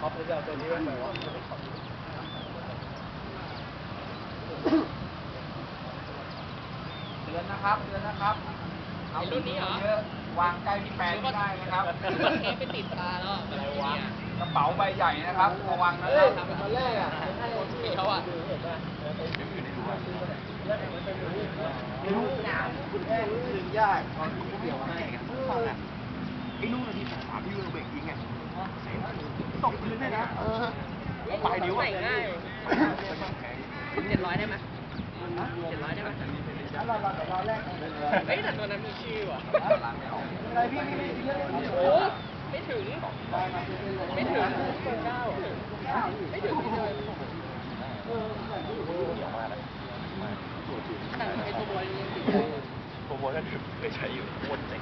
ท็อปหรือจะเอาตัวนี้ไว้ไหนวะเตือนนะครับเตือนนะครับ เอารุ่นนี้เหรอวางใกล้พี่แปนไม่ได้นะครับเทปไปติดตาแล้วอะอะไรวะกระเป๋าใบใหญ่นะครับระวังนะเฮ้คยรับตอนแรกอะเขียวอะดึงยากตอนเกี่ยวให้ไอ้ลูกนาที สามที่เราเบรกยิงไงตกพื้นเลยนะปลายนิ้วใส่ง่ายเจ็ดร้อยได้ไหมเจ็ดร้อยได้ไหมเฮ้ยแต่ตัวนั้นมีชื่อว่ะอะไรพี่พี่พี่เยอะโอ้ไม่ถึง ไม่ถึงเก้าไม่ถึงพี่เลยแต่ไอ้ตัวบอยยังติดอยู่โปรโมชั่นเคยใช้อยู่โคตรเจ๋ง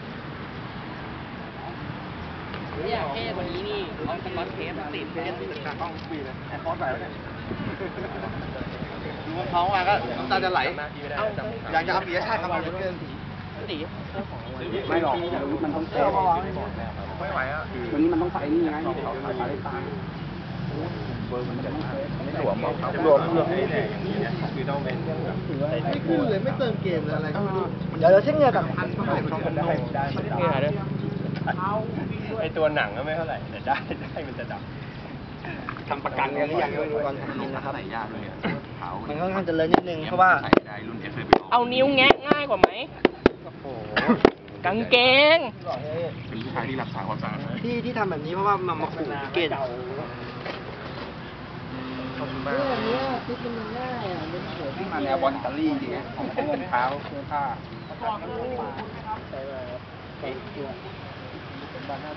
ไม่ยเท่กว่านี้นี่เอาสก๊อตเทปมาติดเทปติดต้องปีเลยแอนคอร์สใส่แล้เนี่ยดูท้องมาก็น้ำตาจะไหลอยากจะเอาปีชาติเข้ามาเป็นเรื่องตีไม่หรอกมันต้องเต้นไม่ไหวอะวันนี้มันต้องใส่นี่ไงเขาใส่ปได้ตางเบอร์มันจะต้องเต้นหลวมหลวมหลวมนี่แหละอย่างนี้เนี่ยคือต้องเป็นไม่ขึ้นเลยไม่เติมเกมอะไรก็ไม่รู้เดี๋ยวเช็คเงินกับพันเท่าไหร่ต้องเป็นได้ได้ได้ ไอตัวหนังก็ไม่เท่าไหร่แต่ได้ได้มันจะดับทำประกันกันหรือยังไม่รู้ตอนทำนี้นะครับใส่ยากเลยขาวมันค่อนข้างจะเลอะนิดนึงเพราะว่าใส่ได้รุ่น F เอานิ้วแงะง่ายกว่าไหมโอ้โหกางเกงเป็นผู้ชายที่รักษาความสะอาดที่ที่ทำแบบนี้เพราะว่ามันมาขู่เกณฑ์ขอบคุณมากนี่มาแนวบอลอิตาลีจริงๆของรองเท้าเสื้อผ้า another